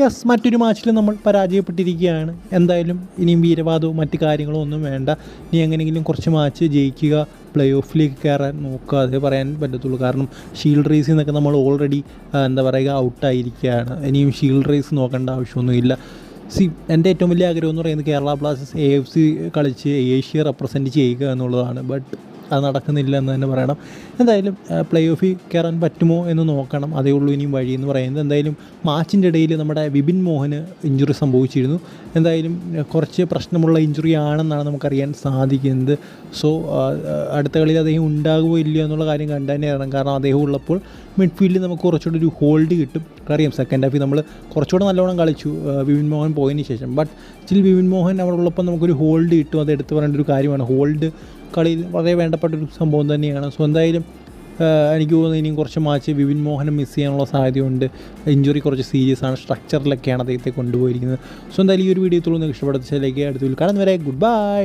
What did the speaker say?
Yes മറ്റൊരു മാച്ചിൽ നമ്മൾ പരാജയപ്പെട്ടിരിക്കുകയാണ്. എന്തായാലും ഇനിയും വീരവാദവും മറ്റു കാര്യങ്ങളും ഒന്നും വേണ്ട. ഇനി എങ്ങനെയെങ്കിലും കുറച്ച് മാച്ച് ജയിക്കുക പ്ലേ ഓഫിലേക്ക് കയറാൻ നോക്കുക അതേ പറയാൻ പറ്റത്തുള്ളൂ. കാരണം ഷീൽഡ് റേസിൽ നിന്നൊക്കെ നമ്മൾ ഓൾറെഡി എന്താ പറയുക ഔട്ടായിരിക്കുകയാണ് ഇനിയും ഷീൽഡ് റേസ് നോക്കേണ്ട ആവശ്യമൊന്നുമില്ല. സി എന്റെ ഏറ്റവും വലിയ ആഗ്രഹം എന്ന് പറയുന്നത് Kerala Blasters A F C കളിച്ച് ഏഷ്യ റെപ്രസെന്റ് ചെയ്യുക എന്നുള്ളതാണ്. ബട്ട് അത് നടക്കുന്നില്ല എന്ന് തന്നെ പറയണം. എന്തായാലും പ്ലേ ഓഫിൽ കയറാൻ പറ്റുമോ എന്ന് നോക്കണം. അതേ ഉള്ളൂ ഇനിയും വഴി എന്ന് പറയുന്നത്. എന്തായാലും മാച്ചിന്റെ ഇടയിൽ നമ്മുടെ വിപിൻ മോഹന് ഇഞ്ചുറി സംഭവിച്ചിരുന്നു. എന്തായാലും കുറച്ച് പ്രശ്നമുള്ള ഇഞ്ചുറി ആണെന്നാണ് നമുക്കറിയാൻ സാധിക്കുന്നത്. സോ അടുത്ത കളിയിൽ അദ്ദേഹം ഉണ്ടാകുമോ ഇല്ലയോ എന്നുള്ള കാര്യം കണ്ടു തന്നെ കാരണം അദ്ദേഹം ഉള്ളപ്പോൾ മിഡ്ഫീൽഡിൽ നമുക്ക് കുറച്ചുകൂടി ഒരു ഹോൾഡ് കിട്ടും. അറിയാം സെക്കൻഡ് ഹാഫിൽ നമ്മൾ കുറച്ചുകൂടെ നല്ലോണം കളിച്ചു വിപിൻ മോഹൻ പോയതിന് ശേഷം. ബട്ട് സ്റ്റിൽ വിപിൻ മോഹൻ അവിടെ ഉള്ളപ്പോൾ നമുക്കൊരു ഹോൾഡ് കിട്ടും. അത് എടുത്ത് പറയേണ്ട ഒരു കാര്യമാണ്. ഹോൾഡ് കളിയിൽ വളരെ വേണ്ടപ്പെട്ടൊരു സംഭവം തന്നെയാണ്. സോ എന്തായാലും എനിക്ക് തോന്നുന്നു ഇനിയും കുറച്ച് മാച്ച് വിപിൻ മോഹനം മിസ് ചെയ്യാനുള്ള സാധ്യതയുണ്ട്. ഇഞ്ചുറി കുറച്ച് സീരിയസ് ആണ്. സ്ട്രക്ചറിലൊക്കെയാണ് അദ്ദേഹത്തെ കൊണ്ടുപോയിരിക്കുന്നത്. സോ എന്തായാലും ഈ ഒരു വീഡിയോ തോന്നുന്നു ഇഷ്ടപ്പെടുത്തിലേക്ക് അടുത്ത കാണുന്നവരെ ഗുഡ് ബൈ